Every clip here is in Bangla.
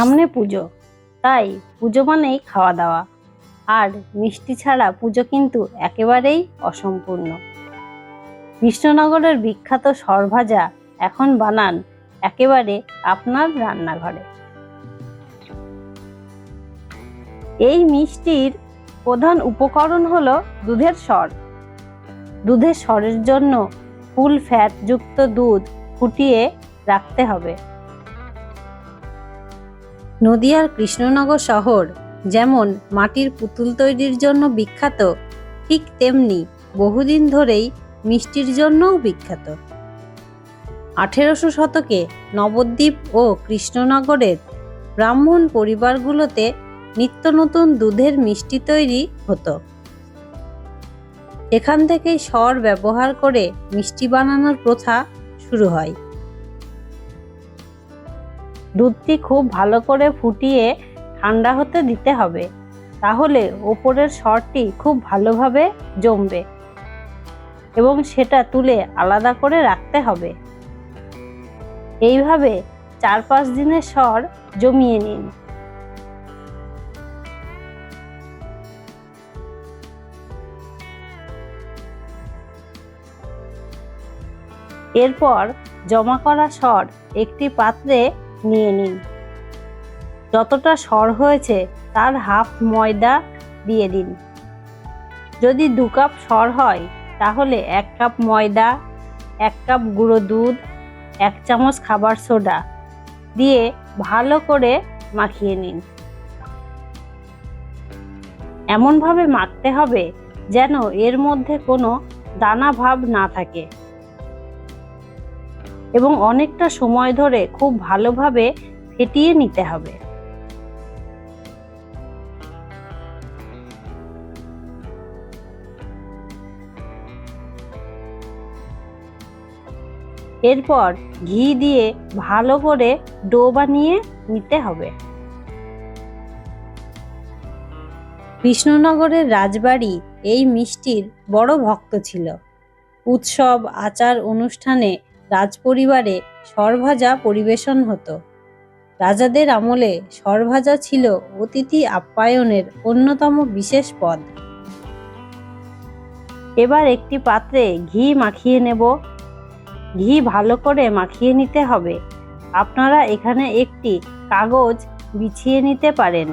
সামনে পুজো। তাই পুজো মানেই খাওয়া দাওয়া। আর মিষ্টি ছাড়া পুজো কিন্তু একেবারেই অসম্পূর্ণ। কৃষ্ণনগরের বিখ্যাত সরভাজা এখন বানান একেবারে আপনার রান্নাঘরে। এই মিষ্টির প্রধান উপকরণ হলো দুধের স্বর। দুধের স্বরের জন্য ফুল ফ্যাট যুক্ত দুধ ফুটিয়ে রাখতে হবে। নদিয়ার কৃষ্ণনগর শহর, যেমন মাটির পুতুল তৈরির জন্য বিখ্যাত, ঠিক তেমনি বহুদিন ধরেই মিষ্টির জন্যও বিখ্যাত। আঠেরোশো শতকে নবদ্বীপ ও কৃষ্ণনগরের ব্রাহ্মণ পরিবারগুলোতে নিত্য নতুন দুধের মিষ্টি তৈরি হতো। এখান থেকেই স্বর ব্যবহার করে মিষ্টি বানানোর প্রথা শুরু হয়। দুধটি খুব ভালো করে ফুটিয়ে ঠান্ডা হতে দিতে হবে। তাহলে ওপরের সরটি খুব ভালোভাবে জমবে এবং সেটা তুলে আলাদা করে রাখতে হবে। এইভাবে চার পাঁচ দিনের সর জমিয়ে নিন। এরপর জমা করা সর একটি পাত্রে নিয়ে নিন। যতটা সর হয়েছে, তার হাফ ময়দা দিয়ে দিন। যদি দু কাপ সর হয়, তাহলে এক কাপ ময়দা, এক কাপ গুঁড়ো দুধ, এক চামচ খাবার সোডা দিয়ে ভালো করে মাখিয়ে নিন। এমনভাবে মাখতে হবে যেন এর মধ্যে কোনো দানা ভাব না থাকে। এবং অনেকটা সময় ধরে খুব ভালোভাবে ফেটিয়ে নিতে হবে। এরপর ঘি দিয়ে ভালো করে ডো বানিয়ে নিতে হবে। কৃষ্ণনগরের রাজবাড়ি এই মিষ্টির বড় ভক্ত ছিল। উৎসব, আচার, অনুষ্ঠানে রাজপরিবারে সরভাজা পরিবেশন হতো। রাজাদের আমলে সরভাজা ছিল অতিথি আপ্যায়নের অন্যতম বিশেষ পদ। এবার একটি পাত্রে ঘি মাখিয়ে নেব। ঘি ভালো করে মাখিয়ে নিতে হবে। আপনারা এখানে একটি কাগজ বিছিয়ে নিতে পারেন।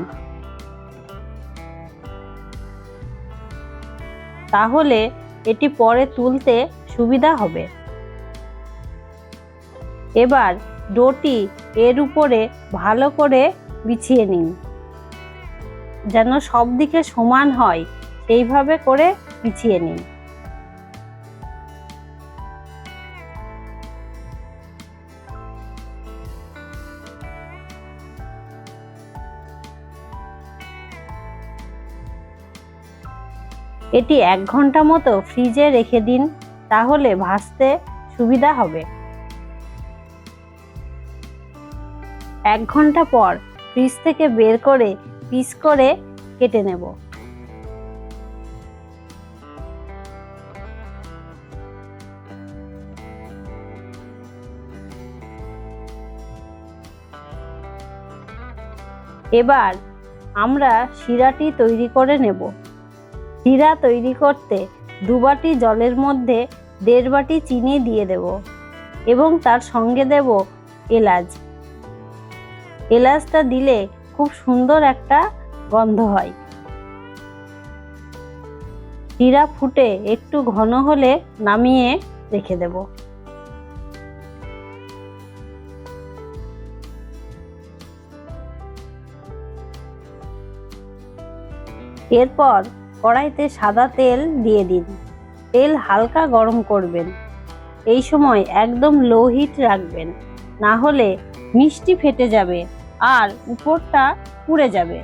তাহলে এটি পরে তুলতে সুবিধা হবে। এবার ডোটি এর উপরে ভালো করে বিছিয়ে নিন। যেন সব দিকে সমান হয়, সেইভাবে করে বিছিয়ে নিন। এটি এক ঘণ্টা মতো ফ্রিজে রেখে দিন, তাহলে ভাজতে সুবিধা হবে। এক ঘণ্টা পর ফ্রিজ থেকে বের করে পিস করে কেটে নেব। এবার আমরা শিরাটি তৈরি করে নেব। শিরা তৈরি করতে দু বাটি জলের মধ্যে দেড় বাটি চিনি দিয়ে দেব এবং তার সঙ্গে দেব এলাচ। এলাচটা দিলে খুব সুন্দর একটা গন্ধ হয়। জিরা ফুটে একটু ঘন হলে নামিয়ে রেখে দেব। এরপর কড়াইতে সাদা তেল দিয়ে দিন। তেল হালকা গরম করবেন। এই সময় একদম লো হিট রাখবেন। না হলে মিষ্টি ফেটে যাবে। আর উপরটা পুড়ে যাবে।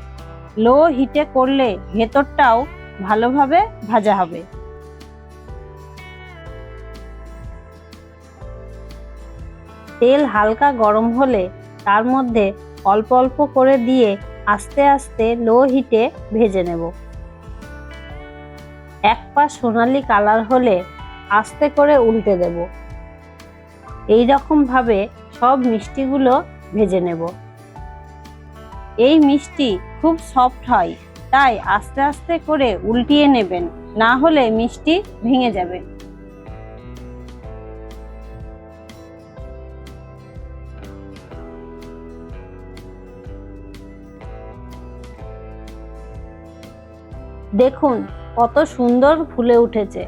লো হিটে করলে ভেতরটাও ভালোভাবে ভাজা হবে। তেল হালকা গরম হলে তার মধ্যে অল্প অল্প করে দিয়ে আস্তে আস্তে লো হিটে ভেজে নেব। এক পা সোনালি কালার হলে আস্তে করে উল্টে দেব। এই রকম ভাবে সব মিষ্টিগুলো ভেজে নেব। এই মিষ্টি খুব সফট হয়, তাই আস্তে আস্তে করে উল্টিয়ে নেবেন, না হলে মিষ্টি ভেঙে যাবে। দেখুন, কত সুন্দর ফুলে উঠেছে।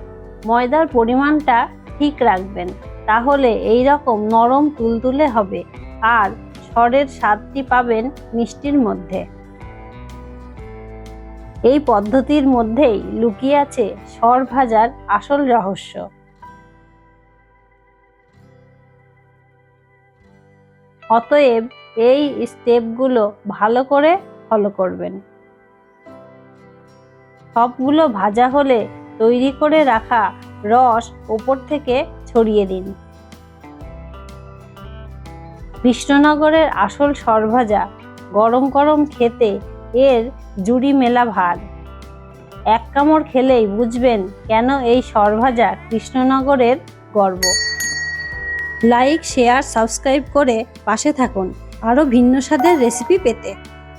ময়দার পরিমাণটা ঠিক রাখবেন, তাহলে এই রকম নরম তুলতুলে হবে। আর স্বরের স্বাদটি পাবেন মিষ্টির মধ্যে। এই পদ্ধতির মধ্যেই লুকিয়ে আছে স্বর ভাজার আসল রহস্য। অতএব এই স্টেপগুলো ভালো করে ফলো করবেন। সবগুলো ভাজা হলে তৈরি করে রাখা রস ওপর থেকে ছড়িয়ে দিন। কৃষ্ণনগরের আসল সরভাজা গরম গরম খেতে এর জুড়ি মেলা ভার। এক কামড় খেলেই বুঝবেন কেন এই সরভাজা কৃষ্ণনগরের গর্ব। লাইক, শেয়ার, সাবস্ক্রাইব করে পাশে থাকুন। আরও ভিন্ন স্বাদের রেসিপি পেতে।